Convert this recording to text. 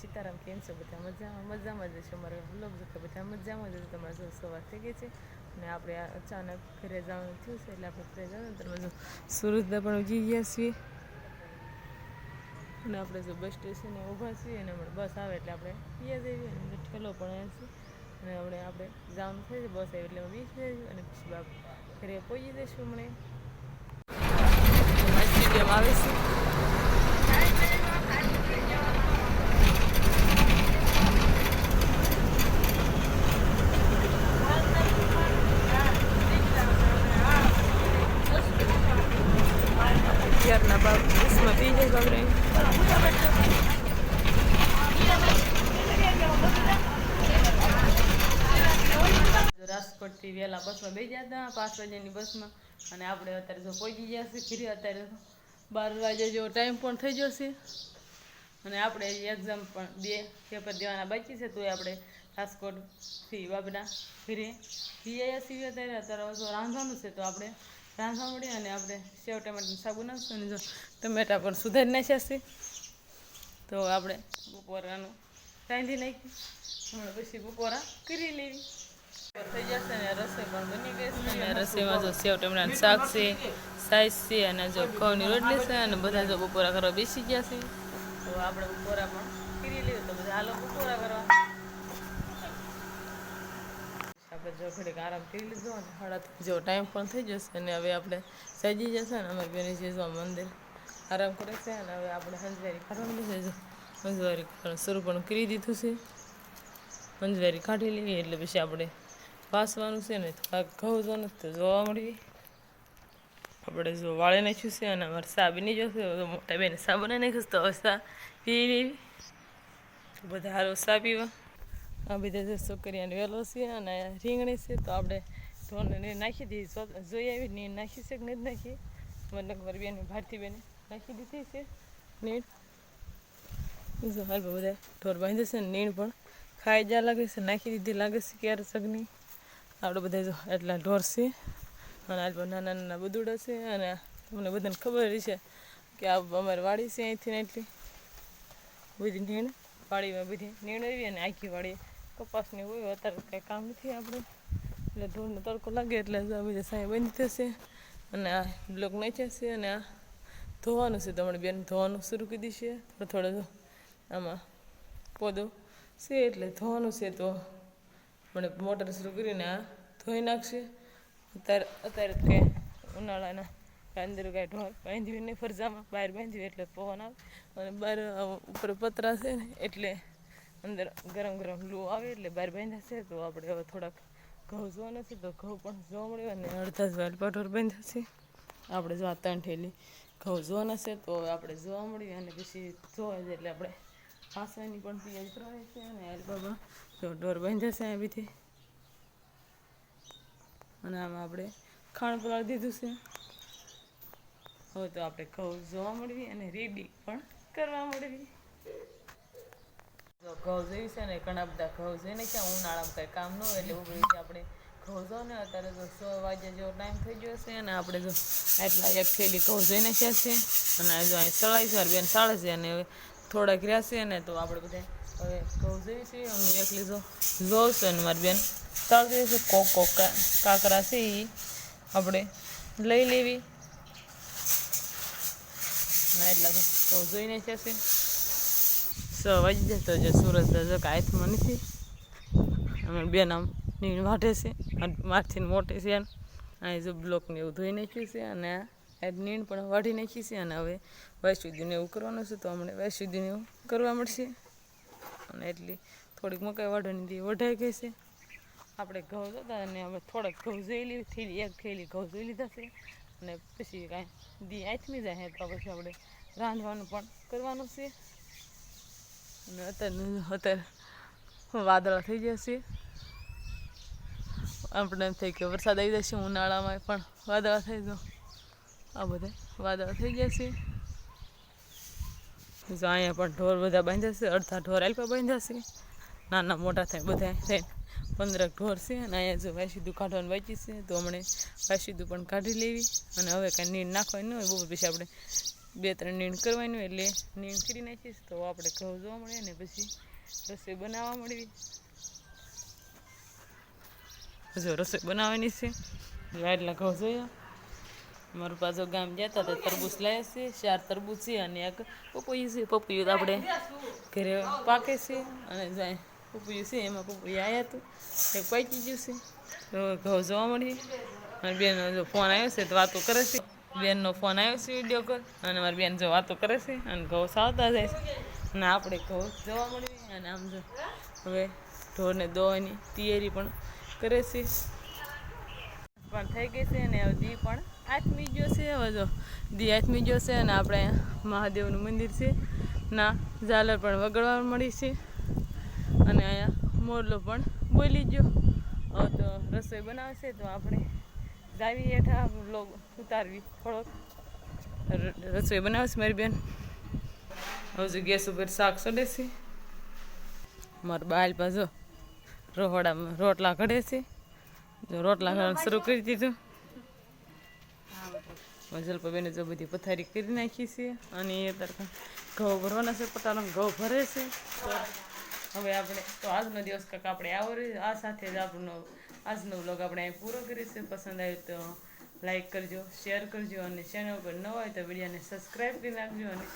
સીતારામ કેમ છો, બધા મજામાં મજામાં જ છે, અમારે બ્લોગ જોતા બધા મજામાં જ તમારે જો સવાર થઈ ગઈ છે અને આપણે અચાનક ઘરે જવાનું થયું છે, એટલે આપણે ઘરે જવાનું, તમે જો સુરતના પણ ઉજી ગયા છીએ અને આપણે જો બસ સ્ટેશને ઊભા છીએ અને હમણાં બસ આવે એટલે આપણે પીયા જઈએ અને ઠેલો પણ છે અને હમણાં આપણે જવાનું થઈ છે, બસ આવી એટલે અમે જઈશું અને પછી બાપ ઘરે પહોંચી જઈશું હમણાં સ્ટેડિયમ આવે છે અત્યારના બાપ રાજકોટથી વહેલા બસમાં બે ગયા હતા, પાંચ વાગ્યાની બસમાં. અને આપણે અત્યારે જો પહોંચી ગયા છે ઘરે અત્યારે બાર વાગે જેવો ટાઈમ પણ થઈ જશે અને આપણે એક્ઝામ પણ બે પેપર દેવાના બાકી છે તોય આપણે રાજકોટથી બાપના ફીરે ફી આવ્યા છીએ અત્યારે. અત્યારે રાંધવાનું છે, તો આપણે રાંધવા મળીએ અને આપણે સેવ ટમેટાનું શાક બનાવશું અને જો ટમેટા પણ સુધારી નાખ્યા તો આપણે બપોરાનું રાંધી નાખી હમણાં પછી બપોરા કરી લેવી. થઈ જશે ને રસોઈ પણ બની ગઈ છે. અને રસોઈમાં જો સેવ ટમેટાનું શાક છે, સાઈઝ છે અને જો ઘઉંની રોટલી છે અને બધા જો બપોરા કરવા બેસી ગયા છે. તો આપણે બપોરા પણ કરી લઈએ તો બધા હાલો બપોરા કરવા. આપણે જો ઘડીક આરામ કરી લીધો અને હળદ જો ટાઈમ પણ થઈ જશે અને હવે આપણે સજી જશે ને અમારી બેની જઈશું મંદિર. આરામ કરે છે અને હવે આપણે હંજવારી કાઢવાની છે હંજવારી કાઢવાનું શરૂ પણ કરી દીધું છે. હંજવારી કાઢી લેવી એટલે પછી આપણે વાસવાનું છે ને થોડાક ઘઉં તો જોવા મળી આપણે જો વાળી નાખ્યું છે અને અમારે સા બની જશે જોશે મોટા બેને સા બનાવી નાખ્યું તો સા પી લેવી બધા હારો સા પીવા. આ બધા જે છોકરીયાને વેલો છે અને રીંગણી છે, તો આપણે નીર નાખી દઈએ. જોઈ આવી ને નાખી છે કે નથી નાખી? મતલબ મારી બેન, ભારતી બેને નાખી દીધી છે નીણ. જો હાલ બધા ઢોર બાંધે છે ને નીણ પણ ખાઈ જ્યાં લાગે છે, નાખી દીધી લાગે છે ક્યારે સગની. આપણે બધા જો એટલા ઢોર છે અને આ નાના નાના બધુડા છે અને તમને બધાને ખબર છે કે આ અમારી વાડી છે અહીંથી ને એટલી બધી નીણ વાડીમાં બધી નીણ આવી અને આખી વાડી કપાસની હોય, અત્યારે કાંઈ કામ નથી આપણે. એટલે ધૂળનો તડકો લાગે એટલે બધા સાંઈ બંધ થશે. અને આ બ્લોક નાખ્યા છે અને આ ધોવાનું છે. તમારી બેન ધોવાનું શરૂ કરી દીશે થોડો થોડો આમાં પોદો છે એટલે ધોવાનું છે તો મને મોટર શરૂ કરીને આ ધોઈ નાખશે. અત્યારે અત્યારે કંઈ ઉનાળાના અંદર કાંઈ ઢોર બાંધ્યું નહીં, ફરજામાં બહાર બાંધ્યું એટલે પવન આવે. અને બહાર ઉપર પતરા છે ને એટલે અંદર ગરમ ગરમ લૂ આવે એટલે બહાર બાંધ્યા છે, તો આપણે હવે થોડાક ઘઉં જોવા નથી તો ઘઉં પણ જોવા મળ્યું અને અડધા જ વાલપા ઢોર બાંધ્યા છે. આપણે જો આ ત્રણ ઠેલી ઘઉં જોવાના છે, તો આપણે જોવા મળ્યું અને પછી જોવા જાય એટલે આપણે હાંસવાની પણ તૈયારી ઉતરાવે છે અને એલ્બામાં જો ડોર બાંધ્યા છે અહીંયા બીથી અને આમાં આપણે ખાણ પલાળી દીધું છે. હવે તો આપણે ઘઉં જોવા મળવી અને રેડી પણ કરવા મળવી ઘઉં જેવી છે ને, ઘણા બધા ઘઉં જોઈને ક્યાં ઉનાળામાં કંઈ કામ ન એટલે ઉભરી છે આપણે ઘઉં જો ને, અત્યારે તો સો વાગ્યા જેવો ટાઈમ થઈ ગયો છે અને આપણે જો એટલા એક થેલી ઘઉં જોઈને છે છે. અને જો અહીં સળાઈ છે, બેન સાળે છે અને હવે થોડાક રહ્યા છે ને, તો આપણે બધા હવે ઘઉં જેવી છે. હું એકલી જો, જોઉં છું અને મારી બેન સાળતી છે કોક કોક કાંકરા છે એ આપણે લઈ લેવી. એટલા તો જોઈને છે. છે વાગી જાય તો જે સુરત જો કે હાથમાં નથી. અમે બેન આમ નીણ વાટે છે મારથી મોટે છે અહીં જો બ્લોકને એવું ધોઈ નાખ્યું છે, અને આ નીણ પણ વાઢી નાખી છે, અને હવે વૈશુદ્ધિને એવું કરવાનું છે, તો અમને વૈશુદ્ધિને એવું કરવા મળશે. અને એટલી થોડીક મકાઈ વાઢવાની એ વઢાઈ ગઈ છે. આપણે ઘઉં જોતા અને અમે થોડાક ઘઉં જોઈ લીધી થેલી એક થેલી ઘઉં જોઈ લીધા છે. અને પછી કાંઈ દી આથમી જાય, તો પછી આપણે રાંધવાનું પણ કરવાનું છે. અને અત્યારે અત્યારે વાદળા થઈ ગયા છે આપણે એમ થઈ કે વરસાદ આવી જશે, ઉનાળામાં પણ વાદળા થઈ ગયો. આ બધા વાદળા થઈ જશે જો અહીંયા પણ ઢોર બધા બાંધ્યા છે, અડધા ઢોર આલ્પા બાંધ્યા છે. નાના મોટા થાય બધા થઈને પંદરક ઢોર છે અને અહીંયા જો વાસીદું કાઢવાનું બાકી છે, તો હમણે વાસીદું પણ કાઢી લેવી. અને હવે કાંઈ નીર નાખવાની હોય બપોર પછી આપણે બે ત્રણ નીણ કરવાની એટલે નીણ કરી નાખીશ તો આપણે ઘઉં જોવા મળે ને પછી રસોઈ બનાવવા મળવી. જો રસોઈ બનાવવાની છે. એટલા ઘઉં જોયા. મારું પાછો ગામ જતા હતા, તરબૂચ લાવ્યા છે, ચાર તરબૂચ છે અને એક પપૈયું છે. પપૈયું આપણે ઘરે પાકે છે અને જાય પપૈયું છે, એમાં પપૈયું આવ્યા હતું એક પાકી ગયું છે. તો ઘઉં જોવા મળી અને બેનનો જો ફોન આવ્યો છે તો વાતો કરે છે. બેનનો ફોન આવ્યો છે વીડિયો કોલ અને મારી બેન જો વાતો કરે છે અને ઘઉં સાવતા જાય છે. અને આપણે ઘઉં જોવા મળીએ અને આમ જો હવે ઢોરને દોવાની તૈયારી પણ કરે છે. પણ થઈ ગઈ છે અને હવે દી પણ આથમી ગયો છે. હવે જો દી આથમી ગયો છે અને આપણે મહાદેવનું મંદિર છે. ના, ઝાલર પણ વગડવા મળી છે. અને અહીંયા મોરલો પણ બોલી ગયો. હવે તો રસોઈ બનાવશે તો આપણે જાવી હેઠા લોગ ઉતારવી, થોડોક. રસોઈ બનાવશે મારી બેન. હજુ ગેસ ઉપર શાક છે મારા બાલ પાછો રોહડામાં રોટલા ઘડે છે જો રોટલા ઘડવાનું શરૂ કરી દીધું. જલપાબેને જો બધી પથારી કરી નાખી છે અને એ તરફ ઘઉં ભરવાના છે પટાલામાં ઘઉં ભરે છે. હવે આપણે, તો આજનો દિવસ કાંક આપણે આવો આ સાથે જ આપણનો આજનો વ્લોગ આપણે પૂરો કરીશું પસંદ આવ્યો તો લાઈક કરજો શેર કરજો અને ચેનલ પર ન હોય તો વિડીયોને સબસ્ક્રાઈબ કરી નાખજો અને